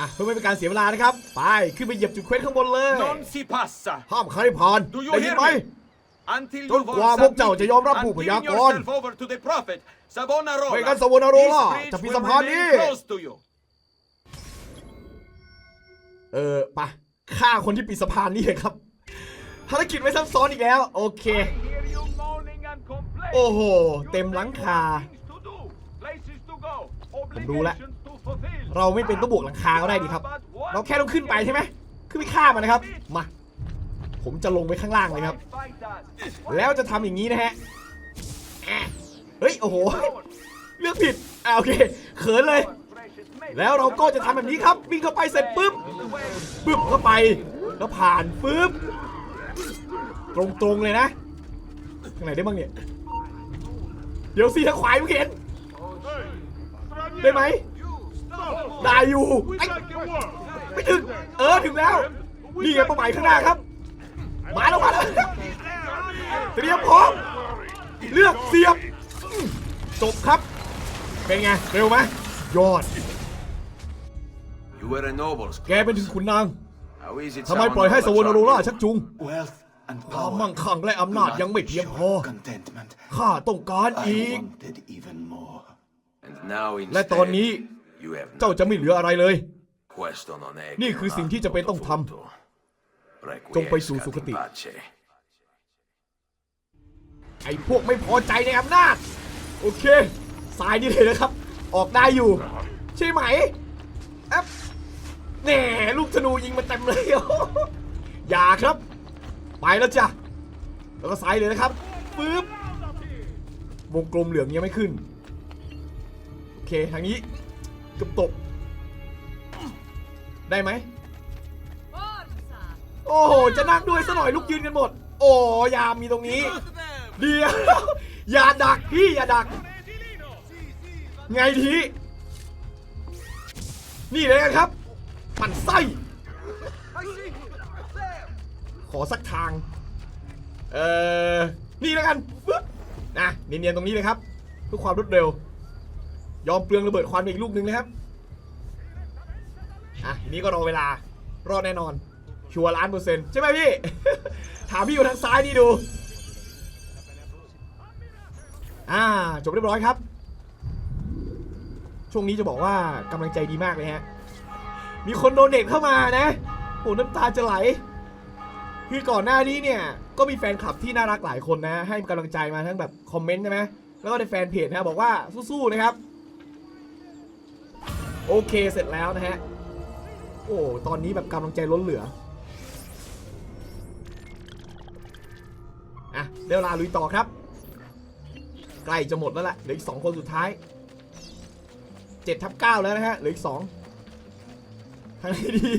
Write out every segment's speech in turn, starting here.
อะเพื่อไม่เป็นการเสียเวลานะครับ ไปขึ้นไปเหยียบจุดเควสข้างบนเลย Non si passa ห้ามใครผ่าน Do you ได้ยิน hear ไหม me? until จ you นกว่าพวกเจ้าจะยอมรับ and ผู้พ giving ยากรณ์ yourself over to the prophet Savonarola. ไม่งั้น Savonarola This bridge จะปิด will สะพานนี้ remain closed to you. เออไปฆ่าคนที่ปิดสะพานนี่เลยครับภารกิจไม่ซับซ้อนอีกแล้ว โอเค I hear you moaning and complaining. โอ้โห You เต็มหลังคา things to do, places to go, ผมรู้ละ obligations to fulfill. เราไม่เป็นต้องบวกหลังคาก็ได้ดีครับ เราแค่ต้องขึ้นไปใช่ไหมขึ้นไปฆ่ามันนะครับ มา ผมจะลงไปข้างล่างเลยครับ แล้วจะทำอย่างนี้นะฮะเฮ้ยโอ้โหเลือกผิดอ่าโอเคเขินเลย แล้วเราก็จะทำแบบนี้ครับวิ่งเข้าไปเสร็จปุ๊บปึ๊บเข้าไปแล้วผ่านปึ๊บตรงๆเลยนะทางไหนได้บ้างเนี่ยเดี๋ยวสิทางขวายไม่เห็นได้ไหม ได้อยู่ไอ้ไม่ถึง เออถึงแล้ว นี่ไงเป้าหมายข้างหน้าครับ มาแล้วมาแล้วเตรียมพร้อม เลือกเสียบอืมจบครับ เป็นไง เร็วไหมยอด You were a noble แกเป็นถึงขุนนาง How is it ทำไมปล่อยให้สวรรณโรล่าชักจูง Wealth and ความ power มั่งคั่งและอำนาจยังไม่เพียงพอ contentment. ข้าต้องการอี I ก wanted even more. And now และ instead, ตอนนี้ you have เจ้าจะไม่เหลืออะไรเลย questo non è นี่ che คือสิ่งที่จะเป็นต้องท fatto. จงไปสู่ Requiescat สุคติ in pace. ไอ้พวกไม่พอใจในอำนาจ โอเค สายนี่เลยนะครับ ออกได้อยู่ ใช่ไหมแอบแหน่ลูกธนูยิงมาเต็มเลยอย่าครับ ไปแล้วจ้ะ แล้วก็สายเลยนะครับปึ๊บวงกลมเหลืองยังไม่ขึ้น โอเค ทางนี้เกือบตกได้ไหม โอ้โห จะนั่งด้วยซะหน่อยลูกยืนกันหมด โอ้ยามมีตรงนี้ เดี๋ยว อย่าดักพี่อย่าดัก ไงที นี่เลยกันครับปั่นไส้ ขอสักทาง เอ่อนี่แล้วกันปึ๊บนะเนียนๆตรงนี้เลยครับเพื่อความรวดเร็ว ยอมเปลืองระเบิดควันอีกลูกหนึ่งนะครับ อะทีนี้ก็รอเวลารอดแน่นอน ชัวร์ล้านเปอร์เซ็นต์ใช่ไหมพี่ ถามพี่อยู่ทางซ้ายนี่ดู อ่า จบเรียบร้อยครับ ช่วงนี้จะบอกว่ากำลังใจดีมากเลยฮะ มีคนโดเนทเข้ามานะโหน้ำตาจะไหล คือก่อนหน้านี้เนี่ย ก็มีแฟนคลับที่น่ารักหลายคนนะ ให้กำลังใจมาทั้งแบบคอมเมนต์ใช่ไหมแล้วก็ในแฟนเพจนะบอกว่าสู้ๆนะครับ โอเคเสร็จแล้วนะฮะ โอ้ ตอนนี้แบบกำลังใจล้นเหลือ อะเดี๋ยวลาลุยต่อครับ ใกล้จะหมดแล้วแหละเหลืออีกสองคนสุดท้าย7ทับ9แล้วนะฮะเหลืออีก2ทางไหนดี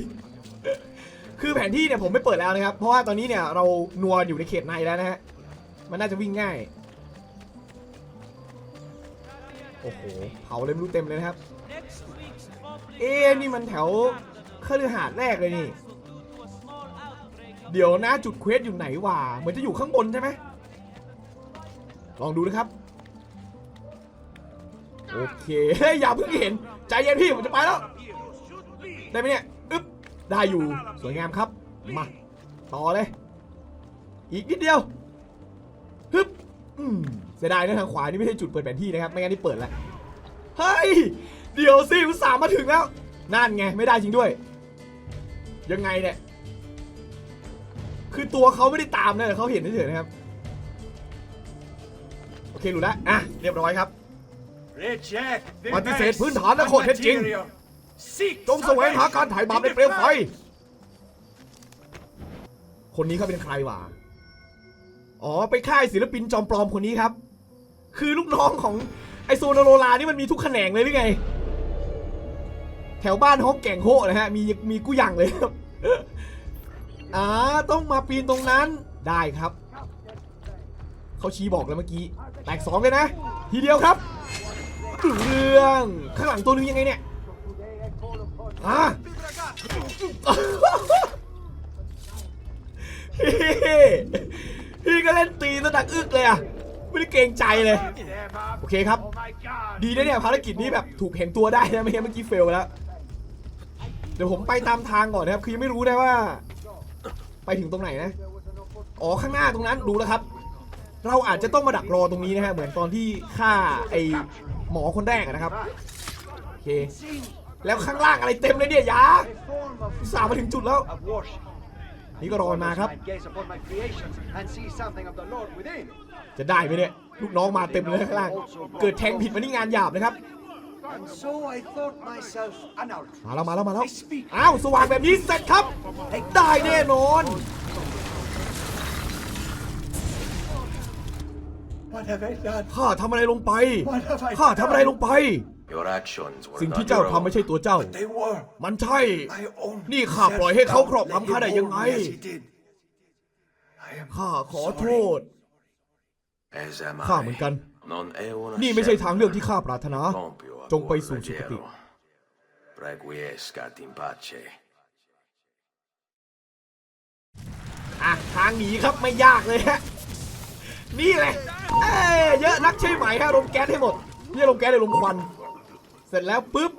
คือแผนที่เนี่ยผมไม่เปิดแล้วนะครับ เพราะว่าตอนนี้เนี่ยเรานัวอยู่ในเขตในแล้วนะฮะ มันน่าจะวิ่งง่าย โอ้โห เผาเลยไม่รู้เต็มเลยนะครับ เอ๊ะนี่มันแถวคฤหาสน์แรกเลยนี่ เดี๋ยวนะจุดเควสอยู่ไหนวะเหมือนจะอยู่ข้างบนใช่ไหมลองดูนะครับ โอเคอย่าเพิ่งเห็น ใจเย็นพี่ผมจะไปแล้ว ได้ไหมเนี่ยอึ๊บได้อยู่สวยงามครับ มาต่อเลย อีกนิดเดียวฮึบอืมเสียดายนะทางขวานี่ไม่ใช่จุดเปิดแผนที่นะครับ ไม่งั้นนี่เปิดแล้ว เฮ้ย เดี๋ยวสิอุตส่าห์มาถึงแล้ว นั่นไงไม่ได้จริงด้วย ยังไงเนี่ย คือตัวเขาไม่ได้ตามนะแต่เขาเห็นเฉยๆนะครับ โอเครู้แล้วอะเรียบร้อยครับ Reject the ปฏิเสธ best พื้นฐานและข้อเท็จจริง material. Seek จงแสวงหาการถ่ายบาปในเปลวไฟ salvation. คนนี้เขาเป็นใครวะ อ๋อ ไปค่ายศิลปินจอมปลอมคนนี้ครับ คือลูกน้องของไอโซนโรลานี่มันมีทุกแขนงเลยหรือไง แถวบ้านฮอกแก่งโฮนะฮะ มีมีกู้ยังเลยครับอ่าต้องมาปีนตรงนั้นได้ครับ เขาชี้บอกแล้วเมื่อกี้ แตกสองเลยนะ ทีเดียวครับเรื่องข้างหลังตัวนึงยังไงเนี่ยอะพี่ก็เล่นตีสะดักอึกเลยอะไม่ได้เกรงใจเลย โอเคครับ ดีนะเนี่ยภารกิจนี้แบบถูกเห็นตัวได้นะไม่งั้นเมื่อกี้เฟลแล้ว ดี๋ยวผมไปตามทางก่อนนะครับ คือยังไม่รู้นะว่า ไปถึงตรงไหนนะ อ๋อข้างหน้าตรงนั้นดูแล้วครับ เราอาจจะต้องมาดักรอตรงนี้นะฮะ เหมือนตอนที่ฆ่าไอหมอคนแรกนะครับ โอเค แล้วข้างล่างอะไรเต็มเลยเนี่ยยาสาห์มาถึงจุดแล้ว นี่ก็รอมันมาครับ จะได้ไหมเนี่ย ลูกน้องมาเต็มเลยข้างล่าง เกิดแทงผิดมานี่งานหยาบนะครับ มาแล้วมาแล้วมาแล้วอ้าวสว่างแบบนี้เสร็จครับ ได้แน่นอน What have I done? ข้าทำอะไรลงไป What have I ข้าทำอะไรลงไป Your actions were สิ่ง not ที่เจ้า your ทำ own. ไม่ใช่ตัวเจ้า They were มันใช่ my own. นี่ข้าปล่อยให้เขาครอบ self-doubt. งำข้าได้ยังไง Let him hold me as he did. I am ข้าขอโทษ As am ข้าเหมือนกัน I. Non è una นี่ไม่ใช่ทางเลือก scelta. ที่ข้าปรารถนา Compio a จงไปสู่ buon สุคติ leggero. Requiescat in pace. อะ ทางหนีครับไม่ยากเลยฮะ นี่เลย เอ้ยเยอะนักใช่ไหมฮะลมแก๊สให้หมด นี่ลมแก๊สเลยลมควัน เสร็จแล้วปุ๊บ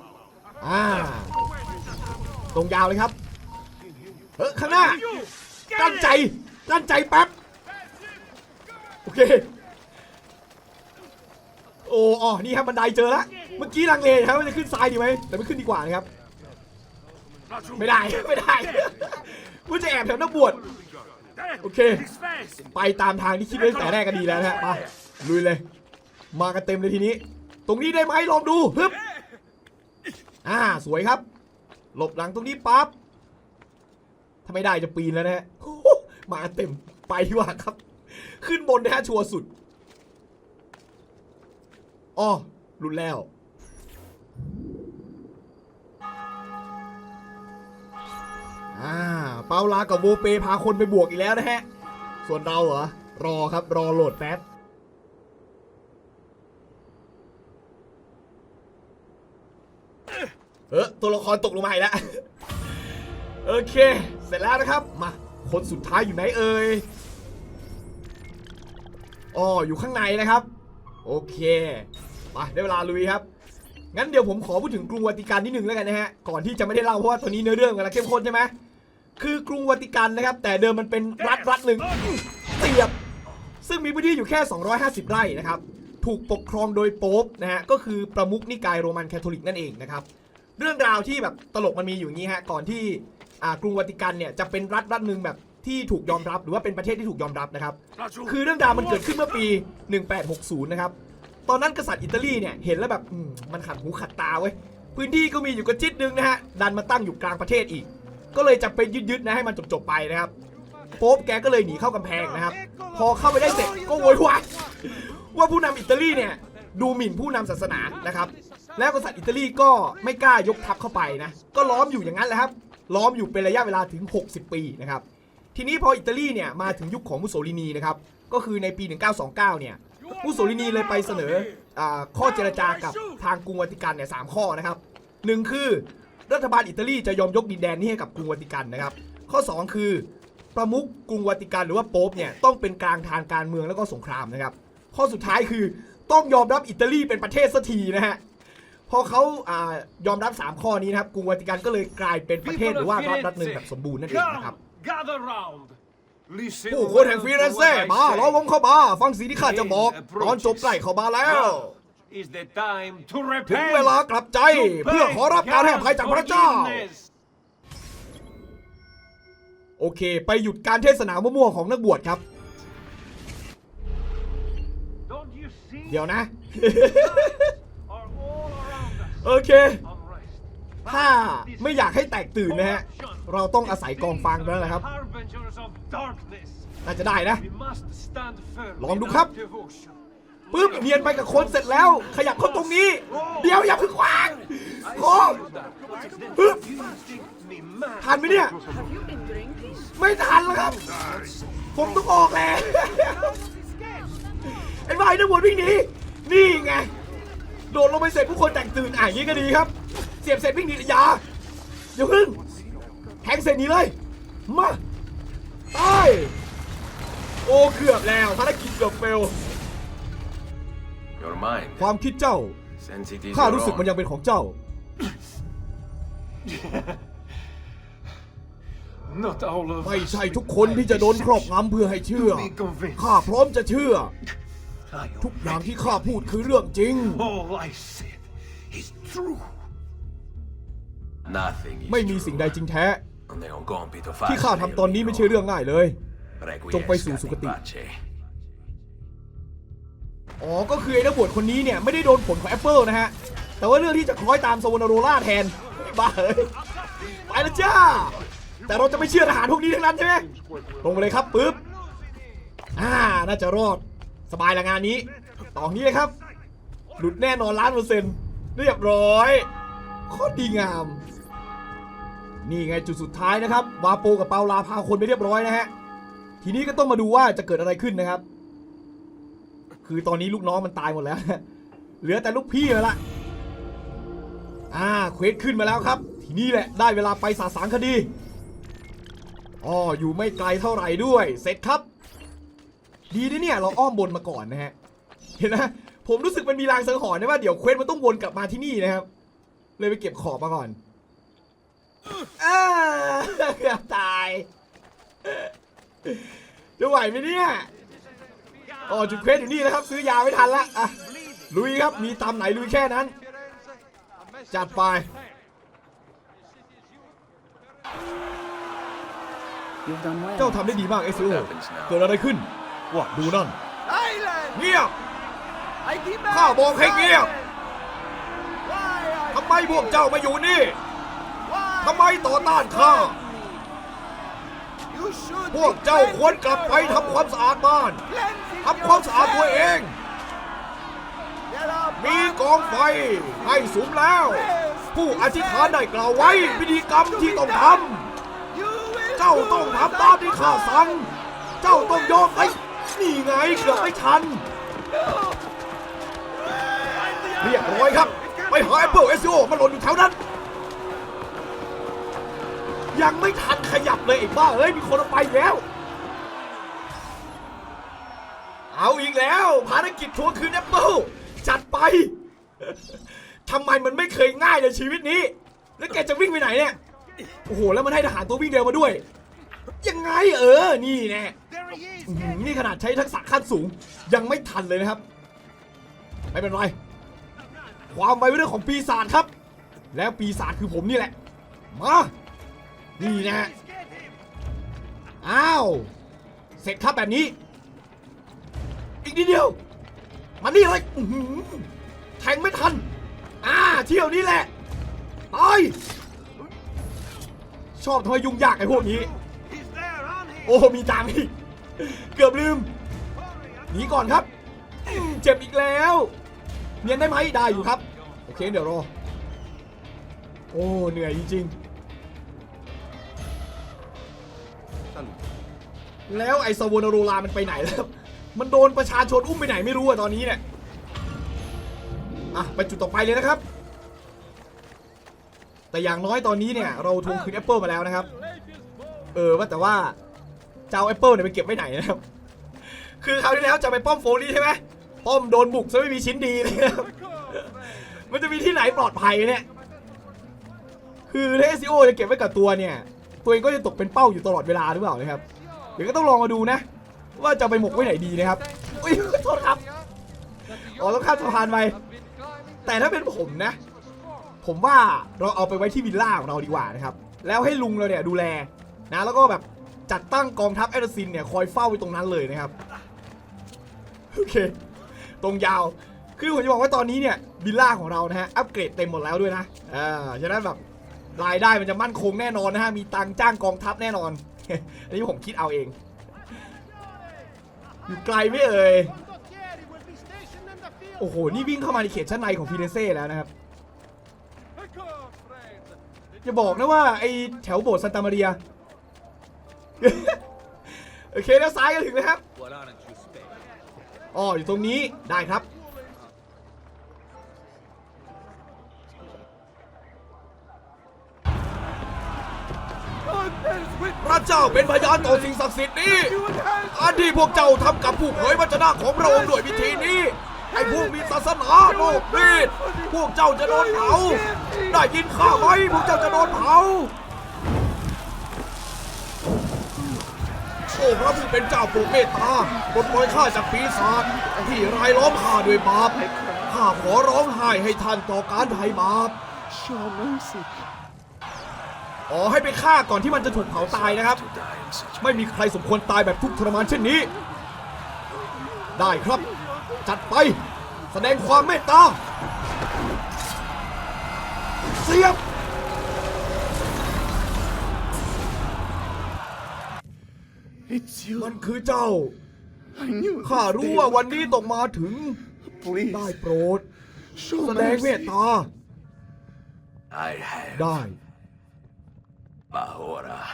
อ่า ตรงยาวเลยครับ เฮ้ยข้างหน้า กั้นใจ กั้นใจแป๊บ โอเค โอ้อ๋อนี่ครับบันไดเจอแล้วเมื่อกี้ลังเลครับว่าจะขึ้นซ้ายดีไหมแต่ไม่ขึ้นดีกว่านะครับไม่ได้ไม่ได้ว่าจะแอบแถวนักบวชโอเค ไปตามทางที่คิดไว้แต่แรกก็ดีแล้วนะฮะไปลุยเลย มากันเต็มเลยทีนี้ ตรงนี้ได้ไหมลองดูฮึบอ่าสวยครับ หลบหลังตรงนี้ปั๊บถ้าไม่ได้จะปีนแล้วนะฮะมาเต็มไปดีกว่าครับ ขึ้นบนนะฮะชัวร์สุด อ๋อหลุดแล้ว อ่า เปาลากับโวเปพาคนไปบวกอีกแล้วนะฮะ ส่วนเราเหรอ รอครับ รอโหลดแป๊บเออตัวละครตกลงมาอีกแล้ว โอเค เสร็จแล้วนะครับ มา คนสุดท้ายอยู่ไหนเอ่ยอ๋ออยู่ข้างในนะครับ โอเคมาได้เวลาลุยครับ งั้นเดี๋ยวผมขอพูดถึงกรุงวัติกันนิดนึงแล้วกันนะฮะ ก่อนที่จะไม่ได้เล่าเพราะว่าตอนนี้เนื้อเรื่องกำลังเข้มข้นใช่ไหมคือกรุงวัติกันนะครับ แต่เดิมมันเป็นรัฐรัฐหนึ่งเสียบ ซึ่งมีพื้นที่อยู่แค่ 250 ไร่นะครับ ถูกปกครองโดยโป๊ปนะฮะ ก็คือประมุขนิกายโรมันคาทอลิกนั่นเองนะครับ เรื่องราวที่แบบตลกมันมีอยู่งี้ฮะ ก่อนที่อ่ากรุงวัติกันเนี่ยจะเป็นรัฐรัฐหนึ่งแบบ ที่ถูกยอมรับหรือว่าเป็นประเทศที่ถูกยอมรับนะครับ คือเรื่องราวมันเกิดขึ้นเมื่อปี 1860 นะครับ ตอนนั้นกษัตริย์อิตาลีเนี่ยเห็นแล้วแบบอืมมันขัดหูขัดตาเว้ย พื้นที่ก็มีอยู่กระจิตนึงนะฮะ ดันมาตั้งอยู่กลางประเทศอีก ก็เลยจะไปยึดๆนะให้มันจบๆไปนะครับ โป๊ปแกก็เลยหนีเข้ากำแพงนะครับ พอเข้าไปได้เสร็จก็โวยวายว่าผู้นำอิตาลีเนี่ยดูหมิ่นผู้นำศาสนานะครับ แล้วกษัตริย์อิตาลีก็ไม่กล้ายกทัพเข้าไปนะ ก็ล้อมอยู่อย่างนั้นแหละครับ ล้อมอยู่เป็นระยะเวลาถึง 60 ปีนะครับ ทีนี้พออิตาลีเนี่ยมาถึงยุคของมุสโสลินีนะครับก็คือในปี 1929 เนี่ยมุสโสลินีเลยไปเสนออข้อเจรจากับทางกรุงวัติกันเนี่ยสามข้อนะครับหนึ่งคือรัฐบาลอิตาลีจะยอมยกดินแดนนี้ให้กับกรุงวัติกันนะครับ ข้อ 2 คือประมุขกรุงวัติกันหรือว่าโป๊ปเนี่ยต้องเป็นกลางทางการเมืองแล้วก็สงครามนะครับ ข้อสุดท้ายคือต้องยอมรับอิตาลีเป็นประเทศสักทีนะฮะพอเขาอายอมรับ 3 ข้อนี้นะครับกรุงวัติกันก็เลยกลายเป็นประเทศหรือว่ารัฐรัฐหนึ่งแบบสมบูรณ์นั่นเองนะครับ gather round. Listen ผู้คนแห่งฟิเรนเซ่มาล้อมวงเข้ามาฟังสิ่งที่ข้าจะบอกตอนจบใกล้เข้ามาแล้ว Now is the time to ถึง repent. เวลากลับใจเพื่อขอรับการให้อภัยจากพระเจ้า Forgiveness. โอเค ไปหยุดการเทศนามั่วๆของนักบวชครับ Don't you see? เดี๋ยวนะ Are all around us. โอเค Unrest. ถ้าไม่อยากให้แตกตื่นนะฮะ เราต้องอาศัยกองฟางแล้วแหละครับ น่าจะได้นะ ลองดูครับปึ๊บเนียนไปกับคนเสร็จแล้ว ขยับเข้าตรงนี้ เดี๋ยวอย่าเพึ่งวางโอ้ปึ๊บทันไหมเนี่ย ไม่ทันแล้วครับ ผมต้องออกแล้วไอ้วายนักบวชวิ่งหนีนี่ไง โดดลงไปเสร็จผู้คนแตกตื่นอะอย่างนี้ก็ดีครับ เสียบเสร็จวิ่งหนีอย่าอย่าพึ่งแทงเสร็จหนีเลย มาตายโอ้เกือบแล้วภารกิจเกือบเฟล Your mind, ความคิดเจ้า since it is ข้า your รู้สึกมัน own. ยังเป็นของเจ้า Not all of ไม่ us ใช่ทุกคนที่จะโดนครอบงำเพื่อให้เชื่อ Be convinced. ข้าพร้อมจะเชื่อ I ทุกอย่างที่ข้าพูดคือเรื่องจริง All I said is true. Nothing is ไม่มีสิ่งใดจริงแท้ Non è un compito ที่ข้า facile. ทำตอนนี้ไม่ใช่เรื่องง่ายเลย จงไปสู่สุค Requiescat ติ in pace. อ๋อ ก็คือไอ้นักบวชคนนี้เนี่ย ไม่ได้โดนผลของแอปเปิลนะฮะ แต่ว่าเรื่องที่จะคล้อยตามโซวนาโรล่าแทนบ้าเอ้ยไปแล้วจ้า แต่เราจะไม่เชื่อทหารพวกนี้ทั้งนั้นใช่ไหมลงไปเลยครับปึ๊บ อ่า น่าจะรอด สบายละงานนี้ ต่อนี้เลยครับ หลุดแน่นอนล้านเปอร์เซ็นต์เรียบร้อยโคตรดีงาม นี่ไงจุดสุดท้ายนะครับ วาโปกับเปาลาพาคนไปเรียบร้อยนะฮะ ทีนี้ก็ต้องมาดูว่าจะเกิดอะไรขึ้นนะครับ คือตอนนี้ลูกน้องมันตายหมดแล้ว เหลือแต่ลูกพี่แล้วละอ่าเควสขึ้นมาแล้วครับ ทีนี้แหละได้เวลาไปสาสางคดีอ๋ออยู่ไม่ไกลเท่าไหร่ด้วย เสร็จครับ ดีนะเนี่ยเราอ้อมบนมาก่อนนะฮะ เห็นนะผมรู้สึกมันมีรางสังหรณ์นะว่าเดี๋ยวเควสมันต้องวนกลับมาที่นี่นะครับ เลยไปเก็บขอบมาก่อน อ่าเกือบตายจะไหวไหมเนี่ยอ๋อจุดเควสอยู่นี่นะครับ ซื้อยาไม่ทันละอะลุยครับมีตามไหนลุยแค่นั้น จัดไปเจ้าทำได้ดีมากเอซิโอเกิดอะไรขึ้นว่าดูนั่นเงียบข้าบอกให้เงียบทำไมพวกเจ้ามาอยู่นี่ ทำไมต่อต้านข้า พวกเจ้าควรกลับไปทำความสะอาดบ้าน ทำความสะอาดตัวเอง มีกองไฟให้สุมแล้ว ผู้อธิษฐานได้กล่าวไว้พิธีกรรมที่ต้องทำ เจ้าต้องทำตามที่ข้าสั่ง เจ้าต้องยอมไอ้นี่ไงเกือบไม่ทัน เรียบร้อยครับ ไปหาแอปเปิลเอสโอมันหล่นอยู่แถวนั้น ยังไม่ทันขยับเลยไอ้บ้าเอ้ยมีคนเอาไปแล้ว เอาอีกแล้ว ภารกิจทัวงคืนแอปเปิลจัดไปทำไมมันไม่เคยง่ายในชีวิตนี้ แล้วแกจะวิ่งไปไหนเนี่ย โอ้โห แล้วมันให้ทหารตัววิ่งเร็วมาด้วย ยังไงเออ นี่แน่นี่ขนาดใช้ทักษะขั้นสูง ยังไม่ทันเลยนะครับ ไม่เป็นไร ความไวเรื่องของปีศาจครับ แล้วปีศาจคือผมนี่แหละ มา นี่นะอ้าว เสร็จครับแบบนี้ อีกนิดเดียว มานี่เลยหือแทงไม่ทัน อ่า เที่ยวนี้แหละตายชอบทำไมยุ่งยากไอ้พวกนี้ โอ้ มีตังอีก เกือบลืม หนีก่อนครับ เจ็บอีกแล้ว เนียนได้ไหมได้อยู่ครับ โอเค เดี๋ยวรอ โอ้ เหนื่อยจริงๆ แล้วไอ้สวนาโรลามันไปไหนแล้ว มันโดนประชาชนอุ้มไปไหนไม่รู้อะตอนนี้เนี่ย อะ ไปจุดต่อไปเลยนะครับ แต่อย่างน้อยตอนนี้เนี่ย เราทวงคืนแอปเปิลมาแล้วนะครับ เออว่าแต่ว่าเจะเอาแอปเปิลเนี่ยไปเก็บไว้ไหนนะครับ คือคราวที่แล้วจะไปป้อมโฟลี่ใช่ไหมป้อมโดนบุกซะไม่มีชิ้นดีเลยครับมันจะมีที่ไหนปลอดภัยเนี่ยคือเอซิโอจะเก็บไว้กับตัวเนี่ย ตัวเองก็จะตกเป็นเป้าอยู่ตลอดเวลาหรือเปล่านะครับ เดี๋ยวก็ต้องลองมาดูนะ ว่าจะไปหมกไว้ไหนดีนะครับอุ้ยโทษครับอ๋อต้องข้ามสะพานไปแต่ถ้าเป็นผมนะ ผมว่าเราเอาไปไว้ที่วิลล่าของเราดีกว่านะครับ แล้วให้ลุงเราเนี่ยดูแลนะแล้วก็แบบจัดตั้งกองทัพแอตซินเนี่ยคอยเฝ้าไว้ตรงนั้นเลยนะครับโอเค ตรงยาวคือผมจะบอกว่าตอนนี้เนี่ยวิลล่าของเรานะฮะอัปเกรดเต็มหมดแล้วด้วยนะอ่าฉะนั้นแบบรายได้มันจะมั่นคงแน่นอนนะฮะมีตังจ้างกองทัพแน่นอน อันนี้ผมคิดเอาเอง อยู่ไกลไม่เอ่ย โอ้โห นี่วิ่งเข้ามาในเขตชั้นในของฟิเรนเซ่แล้วนะครับ Ecco, friend. อย่าบอกนะว่าไอแถวโบสถ์ซันตามาเรีย โอเคแล้วซ้ายก็ถึงนะครับอ๋ออยู่ตรงนี้ได้ครับ ระเจ้าเป็นพยานต่อสิ่งศักดิ์สิทธิ์นี้อันที่พวกเจ้าทำกับผู้เผยพระชนะของพระองค์ด้วยวิธีนี้ไอ้พวกมีศาสนาโลกมีดพวกเจ้าจะโดนเผา ได้ยินข้าไหมพวกเจ้าจะโดนเผา โอ้พระผู้เป็นเจ้าโปรดเมตตาปลดปล่อยข้าจากปีศาจที่รายล้อมข้าด้วยบาป ข้าขอร้องไห้ให้ท่านต่อการไถ่บาป Show mercy. อ๋อให้ไปฆ่าก่อนที่มันจะถูกเผาตายนะครับ To die in such ไม่มีใครสมควรตายแบบทุกข์ทรมานเช่นนี้ ได้ครับ จัดไป แสดงความเมตตา เสียบ It's you. มันคือเจ้า I knew. ข้ารู้ว่าวันนี้ต้องมาถึง Please. ได้โปรด Show แสดงเมต mercy. ตา I have ได้ ma ora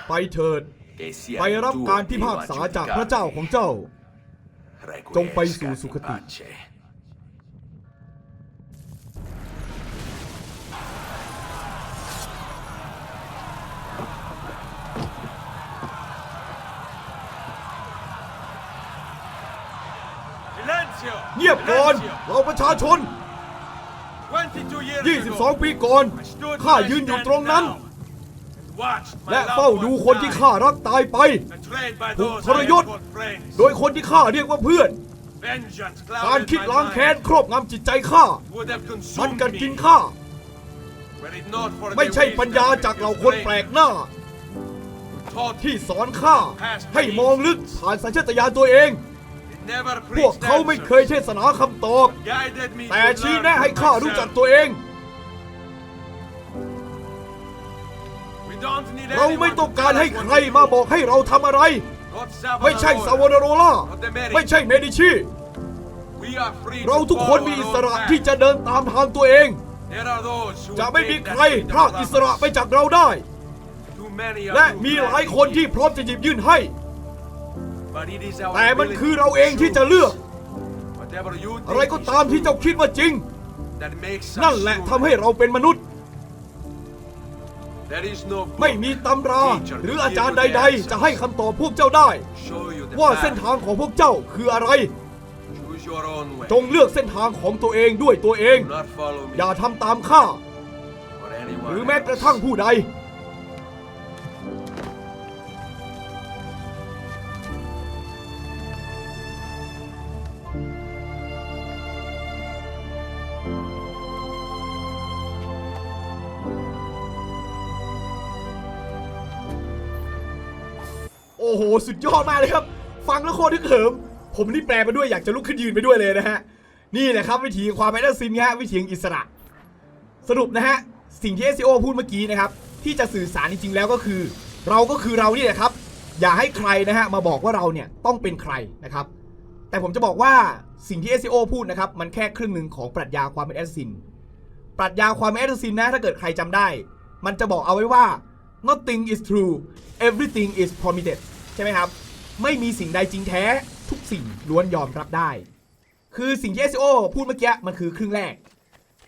ไปเถิด che sia ไปรับ il tuo การพิ Dio พา a กษาจากพระ giudicarmi. เจ้าของเจ้า จงไปสู่ Requiescat สุ in คติ pace. เงียบก่อนเราประชาชน 22 ปีก่อน ข้ายืนอยู่ตรงนั้น และเฝ้าดูคนที่ข้ารักตายไปถูกทรยศโดยคนที่ข้าเรียกว่าเพื่อนการคิดล้างแค้นครอบงำจิตใจข้ามันกัดกินข้า ไม่ใช่ปัญญาจากเหล่าคนแปลกหน้า ที่สอนข้าให้มองลึกผ่านสัญชาตญาณตัวเอง พวกเขาไม่เคยเทศนาคำตอบ แต่ชี้แนะให้ข้ารู้จักตัวเอง เราไม่ต้องการให้ใครมาบอกให้เราทำอะไร ไม่ใช่ซาวนาโรล่า ไม่ใช่เมดิชี เราทุกคนมีอิสระที่จะเดินตามทางตัวเอง จะไม่มีใครพรากอิสระไปจากเราได้ และมีหลายคนที่พร้อมจะหยิบยื่นให้ แต่มันคือเราเองที่จะเลือก อะไรก็ตามที่เจ้าคิดว่าจริง นั่นแหละทำให้เราเป็นมนุษย์ ไม่มีตำรา หรืออาจารย์ใด ๆ จะให้คำตอบพวกเจ้าได้ ว่าเส้นทางของพวกเจ้าคืออะไรจงเลือกเส้นทางของตัวเองด้วยตัวเอง อย่าทำตามข้า หรือแม้กระทั่งผู้ใด อ้โห สุดยอดมากเลยครับ ฟังแล้วโคตรทึกเหิม ผมนี่แปลมาด้วยอยากจะลุกขึ้นยืนไปด้วยเลยนะฮะ นี่แหละครับวิถีความแอดซินฮะวิถีอิสระ สรุปนะฮะ สิ่งที่ SEO พูดเมื่อกี้นะครับ ที่จะสื่อสารจริงๆแล้วก็คือ เราก็คือเรานี่แหละครับ อย่าให้ใครนะฮะมาบอกว่าเราเนี่ยต้องเป็นใครนะครับ แต่ผมจะบอกว่าสิ่งที่ SEO พูดนะครับมันแค่ครึ่งหนึ่งของปรัชญาความเป็นแอดซินปรัชญาความเป็นแอดซินนะถ้าเกิดใครจำได้ มันจะบอกเอาไว้ว่า nothing is true everything is permitted ช่ไหมครับ ไม่มีสิ่งใดจริงแท้ทุกสิ่งล้วนยอมรับได้ คือสิ่งที่ SEO พูดเมื่อกี้มันคือครึ่งแรก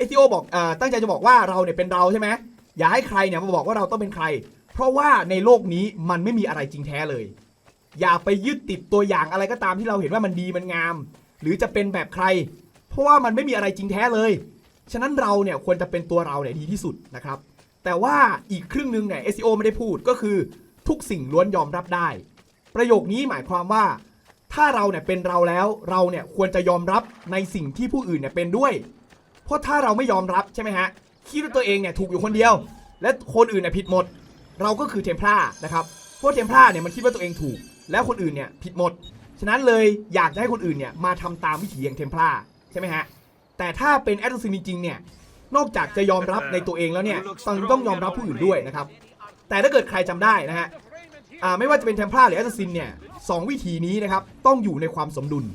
SEO บอกอ่อตั้งใจจะบอกว่าเราเนี่ยเป็นเราใช่ไหมอย่าให้ใครเนี่ยมาบอกว่าเราต้องเป็นใคร เพราะว่าในโลกนี้มันไม่มีอะไรจริงแท้เลย อย่าไปยึดติดตัวอย่างอะไรก็ตามที่เราเห็นว่ามันดีมันงาม หรือจะเป็นแบบใคร เพราะว่ามันไม่มีอะไรจริงแท้เลยฉะนั้นเราเนี่ยควรจะเป็นตัวเราเนี่ยดีที่สุดนะครับแต่ว่าอีกครึ่งหนึงเนี่ย SEO ไม่ได้พูดก็คือทุกสิ่งล้วนยอมรับได้ ประโยคนี้หมายความว่า ถ้าเราเนี่ยเป็นเราแล้วเราเนี่ยควรจะยอมรับในสิ่งที่ผู้อื่นเนี่ยเป็นด้วย เพราะถ้าเราไม่ยอมรับใช่ไหมฮะคิดว่าตัวเองเนี่ยถูกอยู่คนเดียว และคนอื่นเนี่ยผิดหมด เราก็คือเทมพลานะครับเพราะเทมพลาเนี่ยมันคิดว่าตัวเองถูก แล้วคนอื่นเนี่ยผิดหมด ฉะนั้นเลยอยากจะให้คนอื่นเนี่ยมาทำตามวิถีอย่างเทมพลาใช่ไหมฮะแต่ถ้าเป็นแอดซินจริงเนี่ยนอกจากจะยอมรับในตัวเองแล้วเนี่ยต้องต้องยอมรับผู้อื่นด้วยนะครับแต่ถ้าเกิดใครจำได้นะฮะ อ่าไม่ว่าจะเป็นเทมพลาหรือแอสซินเนี่ยสองวิธีนี้นะครับต้องอยู่ในความสมดุล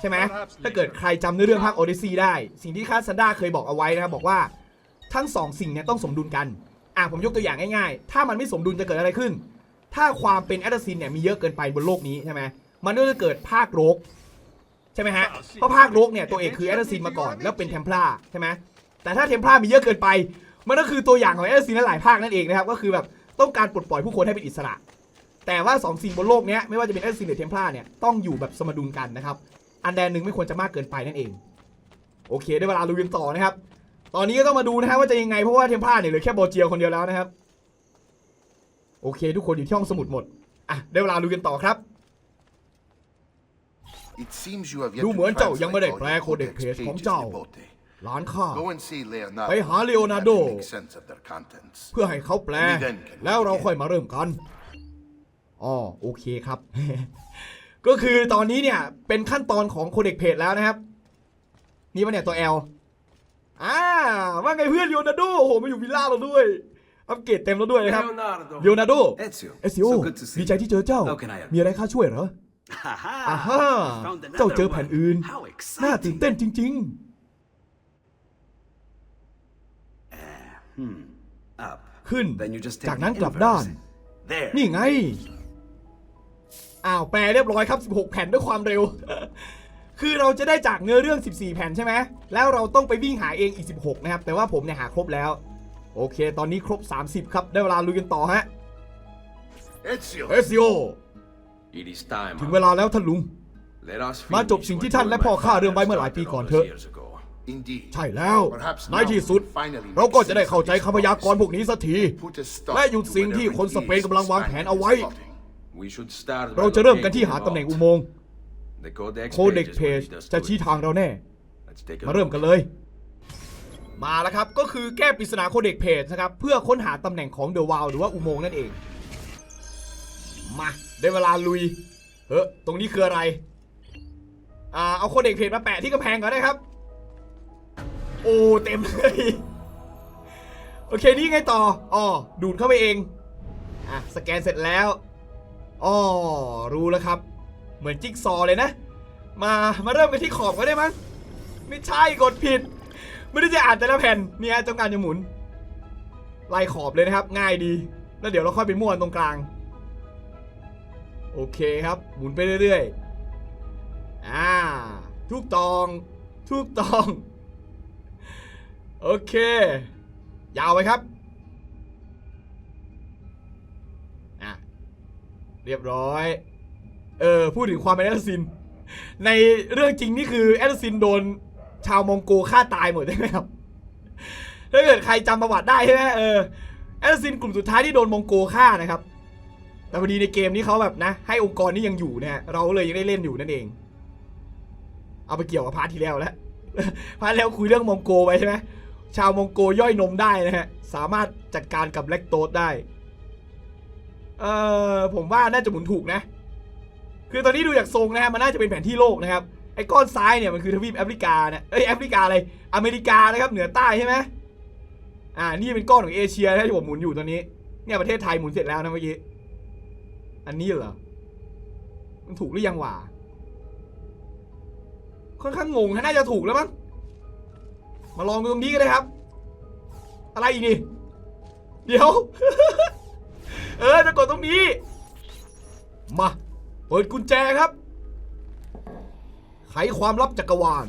ใช่ไหมถ้าเกิดใครจำในเรื่องภาคโอเดซีได้ สิ่งที่คาซันดาเคยบอกเอาไว้นะครับบอกว่าทั้งสองสิ่งเนี่ยต้องสมดุลกันอะผมยกตัวอย่างง่ายๆ ถ้ามันไม่สมดุลจะเกิดอะไรขึ้น ถ้าความเป็นแอดซินเนี่ยมีเยอะเกินไปบนโลกนี้ใช่ไหมมันก็จะเกิดภาคโรกใช่ไหมฮะเพราะภาคโรกเนี่ยตัวเอกคือแอดซินมาก่อนแล้วเป็นเทมพลาใช่ไหมแต่ถ้าเทมพลามีเยอะเกินไปมันก็คือตัวอย่างของแอดซินหลายภาคนั่นเองนะครับก็คือแบบต้องการปลดปล่อยผู้คนให้เป็นอิสระ แต่ว่าสองสิ่งบนโลกเนี้ยไม่ว่าจะเป็นแอดซินหรือเทมพลาเนี่ยต้องอยู่แบบสมดุลกันนะครับ อันใดหนึ่งไม่ควรจะมากเกินไปนั่นเอง โอเค ได้เวลาลุยกันต่อนะครับ ตอนนี้ก็ต้องมาดูนะฮะว่าจะยังไงเพราะว่าเทมพลาเนี่ยเหลือแค่โบเจียวคนเดียวแล้วนะครับ โอเค ทุกคนอยู่ที่ห้องสมุดหมดอะได้เวลาลุยกันต่อครับ It seems you have yet ดู to เหมือนเจ้ายังไม่ได้ translate แปล all your โคเด็ก codex เพจของ pages, เจ้า Nipote. หลานข้า Go and see Leonardo. ไปหา Leonardo and make sense of their contents. เพื่อให้เขาแปล แล้วเราค่อยมาเริ่มกัน อ๋อโอเคครับ ก็คือตอนนี้เนี่ยเป็นขั้นตอนของโคเด็กเพจแล้วนะครับ นี่มันเนี่ยตัว L อ่าว่าไงเพื่อนเลโอนาร์โดโอ้โหมาอยู่วิลล่าเราด้วย อัปเกรดเต็มแล้วด้วยนะครับ Leonardo. เลโอนาร์โด Ezio. เอซิโอ So good to see ดีใจที่เจอเจ้า How can I help? มีอะไรข้าช่วยเหรอ Aha! อ่าฮ่า Found another เจ้าเจอแผ่น one. อื่น How น่าตื่น exciting! เต้นจริง Up. ๆขึ้น Then you just take จากนั้น the กลับด้าน inverse. There. นี่ไง อ้าวแปลเรียบร้อยครับ 16 แผ่นด้วยความเร็ว คือเราจะได้จากเนื้อเรื่อง 14 แผ่นใช่ไหมแล้วเราต้องไปวิ่งหาเองอีก 16 นะครับ แต่ว่าผมเนี่ยหาครบแล้ว โอเค ตอนนี้ครบ 30 ครับ ได้เวลาลุยกันต่อฮะ Ezio! เอซิโอ It is time. ถึงเวลาแล้วท่านลุง Let us มาจบ finish สิ่ง what ที่ท่าน you และ and พ่อ my ข้าเรื่อง father ไว้เมื่อหลายปี started ก่อน all เถอะ those years ago. Indeed. ใช่แล้ว Perhaps ใน now ที่สุด we finally เราก็จะ make ได้ sense เข้า of ใจ this คำพยากรณ์พวกนี้สักที Put a stop และหยุด to สิ่งที่ whatever คน it สเปน is กำลังวางแผนเอาไว้ เรา by จะเริ่มกัน locating ที่หา the ตำแหน่ง vault. อุโมงค์ The codex โคเด็ก pages เพ will จ lead us จะ to ชี้ it. ทางเราแน่ Let's take a มาเริ่ม look. กันเลย มาแล้วครับ ก็คือแก้ปริศนาโคเด็กเพจนะครับ เพื่อค้นหาตำแหน่งของเดอะวาลหรือว่าอุโมงค์นั่นเอง มาได้เวลาลุย เฮ้ยตรงนี้คืออะไร อ่า เอาโคเด็กเพจมาแปะที่กำแพงก่อนได้ครับ โอ้ เต็มเลย โอเค นี่ไงต่อ อ๋อ ดูดเข้าไปเอง อะ สแกนเสร็จแล้ว อ๋อรู้แล้วครับ เหมือนจิ๊กซอเลยนะ มามาเริ่มกันที่ขอบก็ได้มั้งไม่ใช่กดผิด ไม่ได้จะอ่านแต่ละแผ่นเนี่ยต้องการจะหมุนไล่ขอบเลยนะครับ ง่ายดี แล้วเดี๋ยวเราค่อยไปม้วนตรงกลาง โอเคครับ หมุนไปเรื่อยๆอ่าทุกตอง ทุกตอง โอเค ยาวไปครับ อะ เรียบร้อย เออ พูดถึงความเป็นแอสซิน ในเรื่องจริงนี่คือแอสซินโดนชาวมองโกฆ่าตายหมดใช่ไหมครับ ถ้าเกิดใครจำประวัติได้ใช่ไหมเออแอสซินกลุ่มสุดท้ายที่โดนมองโกฆ่านะครับ แต่พอดีในเกมนี้เขาแบบนะ ให้องค์กรนี้ยังอยู่เนี่ยเราเลยยังได้เล่นอยู่นั่นเอง เอาไปเกี่ยวกับพาร์ทที่แล้วแล้วพาร์ทแล้วคุยเรื่องมองโกไปใช่ไหมชาวมองโกย่อยนมได้นะฮะ สามารถจัดการกับแลคโตสได้ เออผมว่าน่าจะหมุนถูกนะ คือตอนนี้ดูจากทรงนะฮะมันน่าจะเป็นแผนที่โลกนะครับไอ้ก้อนซ้ายเนี่ยมันคือทวีปแอฟริกาเนี่ยเอ้ยแอฟริกาอะไรอเมริกานะครับเหนือใต้ใช่ไหมอ่านี่เป็นก้อนของเอเชียนะที่ผมหมุนอยู่ตอนนี้เนี่ยประเทศไทยหมุนเสร็จแล้วนะเมื่อกี้อันนี้เหรอมันถูกหรือยังวะค่อนข้างงงฮะน่าจะถูกแล้วมั้งมาลองดูตรงนี้กันเลยครับ อะไรอีกนี่เดี๋ยว เออจะกดตรงนี้ มาเปิดกุญแจครับ ไขความลับจักรวาล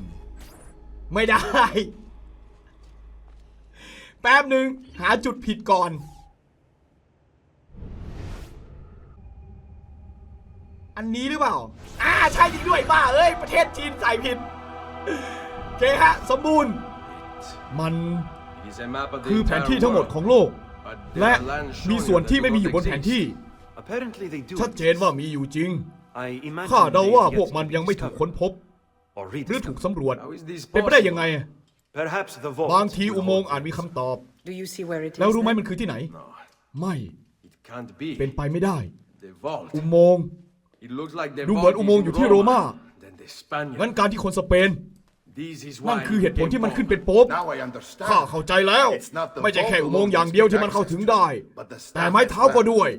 ไม่ได้ แป๊บหนึ่งหาจุดผิดก่อน อันนี้หรือเปล่า อ่า ใช่จริงด้วยบ้าเอ้ย ประเทศจีนใส่ผิดโอเคฮะ สมบูรณ์ มันคือแผนที่ทั้งหมดของโลก และ are lands มี showing ส่วน that ที่ the ไม่มีอยู่ world บนแผนที่ exists. Apparently they do. ชัดเจนว่ามีอยู่จริง I imagine ข้าเดา they've ว่า yet พวก to มัน be ยังไม่ถูก discovered ค้นพบ or หรือถูก rediscovered. สำรวจ How is this เป็นไปได้ยัง possible? ไง Perhaps the vault บางที will อุโมงค์ hold อาจมีคำตอบ Do you see where it is? แล้วรู้ไหม now? มันคือที่ไหน No, ไม่ it can't be. เป็นไปไม่ได้ The vault. อุโมงค์ It looks like the ดูเหมือน vault อุ is โมงค์ in อยู่ที่โรม่า Then the Spaniard. งั้นการที่คนสเปน This is นั่น why คือเหตุผล it ที่มัน came ขึ้นเป็น over. โป๊บ Now I understand. ข้าเข้าใจแล้ว It's not the ไม่ใช่แค่ vault อุโมงค์ alone อย่าง that เดียว gives ที่มันเข้าถึงได้ access to, but the แต่ staff ไม้ as เท้าก็ well. ด้วย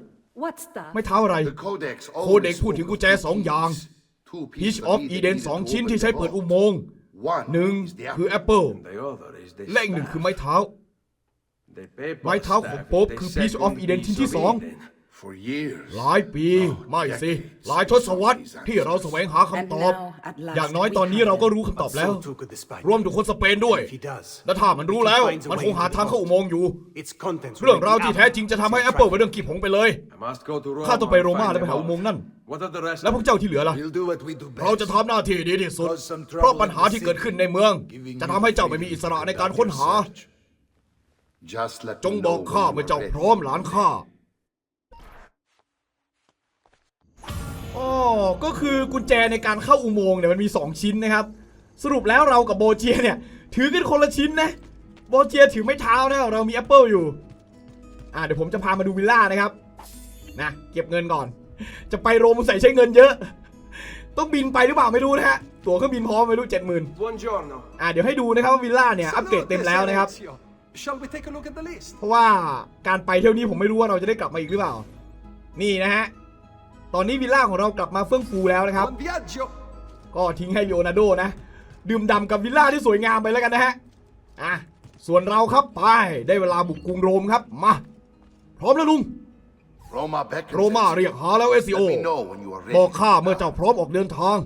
What's that? ไม้เท้าอะไร The codex โคเด็ก always พูดถึงกุญแจ spoke of สอง two อย่าง keys. Two Piece pieces of either Eden needed สอง to ชิ้น open ที่ the ใช้เปิด vault. อุโมงค์ One หนึ่ง is the คือ apple. แอปเปิล The other is the และอีกหนึ่ง staff. คือไม้เท้า The paper ไม้เท้าของ staff โป๊ป is the คือ Piece of second Eden piece ชิ้นที่ of สอง Eden. For years. หลายปีไม่สิหลายทศวรรษที่เราแสวงหาคำตอบ And now, at last, อย่างน้อย we ตอนนี้ have เราก็ them. รู้คำตอบแล้ว So too could the Spaniard. รวมถึงคนสเปนด้วย If he does, และถ้ามันรู้แล้ว มันคงหาทางเข้าอุโมงค์อยู่ its contents will เรื่อง make ราว the ที่แท้จริงจะทำให้ Apple เป็นเรื่องกีบผงไปเลย I must go to Rome ข้าต้องไป and โรม่า find และไป the หาอุโมง vault. ค์นั่น What are the rest แล้วพวกเจ้าที่เหลือล่ะ We'll do what we do best. เราจะทำหน้าที่ดีที่สุด Cause some trouble เพราะปัญหาที่เกิดขึ้นในเมือง จะทำให้เจ้าไม่มีอิสระในการค้นหา Just let จง me บอก know ข้า when เมื่อ you เจ้า are พร้อมหลานข้า ออ๋อก็คือกุญแจในการเข้าอุโมงค์เนี่ยมันมี 2 ชิ้นนะครับ สรุปแล้วเรากับโบเจียเนี่ย ถือกันคนละชิ้นนะโบเจียถือไม้เท้านะเรามีแอปเปิลอยู่อ่าเดี๋ยวผมจะพามาดูวิลล่านะครับนะเก็บเงินก่อน จะไปโรมใส่ใช้เงินเยอะ ต้องบินไปหรือเปล่าไม่รู้นะฮะตั๋วเครื่องบินพร้อมไม่รู้เจ็ดหมื่น Buongiorno. อ่าเดี๋ยวให้ดูนะครับว่าวิลล่าเนี่ยอัปเกรดเต็มแล้วนะครับ Ezio. Shall we take a look at the list? เพราะว่าการไปเที่ยวนี้ผมไม่รู้ว่าเราจะได้กลับมาอีกหรือเปล่า นี่นะฮะ ตอนนี้วิลล่าของเรากลับมาเฟื่องฟูแล้วนะครับ Buon viaggio. ก็ทิ้งให้เลโอนาร์โดนะ ดื่มด่ำกับวิลล่าที่สวยงามไปแล้วกันนะฮะ อะ ส่วนเราครับไปได้เวลาบุกกรุงโรมครับ มา พร้อมแล้วลุง Roma beckons. โรมา Ezio. เรียกหาแล้วเอซิโอ Let me know when you are ready. บอกข้าเมื่อเจ้าพร้อมออกเดินทาง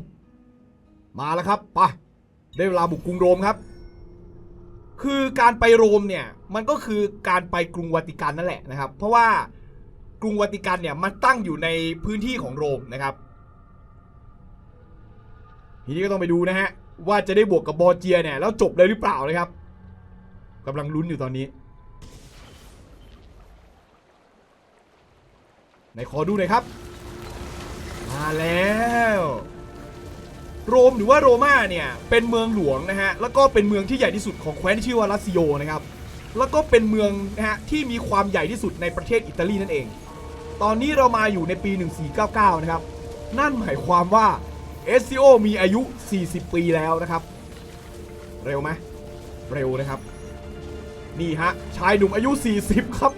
มาแล้วครับไปได้เวลาบุกกรุงโรมครับ คือการไปโรมเนี่ยมันก็คือการไปกรุงวาติกันนั่นแหละนะครับ เพราะว่าก รุงวาติกันเนี่ยมันตั้งอยู่ในพื้นที่ของโรมนะครับ ทีนี้ก็ต้องไปดูนะฮะ ว่าจะได้บวกกับบอร์เจียเนี่ยแล้วจบเลยหรือเปล่านะครับกำลังลุ้นอยู่ตอนนี้ไหนขอดูหน่อยครับ มาแล้ว โรมหรือว่าโรมาเนี่ยเป็นเมืองหลวงนะฮะแล้วก็เป็นเมืองที่ใหญ่ที่สุดของแคว้นที่ชื่อว่าลัสซิโอนะครับแล้วก็เป็นเมืองนะฮะที่มีความใหญ่ที่สุดในประเทศอิตาลีนั่นเอง ตอนนี้เรามาอยู่ในปี 1499 นะครับ นั่นหมายความว่าเอสซิโอมีอายุ 40 ปีแล้วนะครับ เร็วไหมเร็วนะครับ นี่ฮะ ชายหนุ่มอายุ 40 ครับ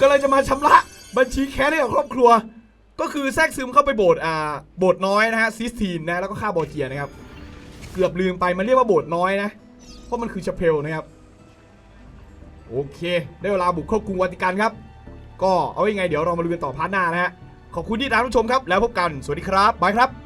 ก็เลยจะมาชำระบัญชีแค้นให้กับครอบครัว ก็คือแทรกซึมเข้าไปโบสอ่าโบสน้อยนะฮะซิสทีนนะแล้วก็ฆ่าบอเจียนะครับ เกือบลืมไปมันเรียกว่าโบสน้อยนะ เพราะมันคือชาเพลนะครับ โอเค ได้เวลาบุกเข้ากรุงวาติกันครับ ก็เอาไว้ยังไงเดี๋ยวเรามาลุยกันต่อพาร์ทหน้านะฮะขอบคุณที่ตามรับชมครับแล้วพบกันสวัสดีครับบายครับ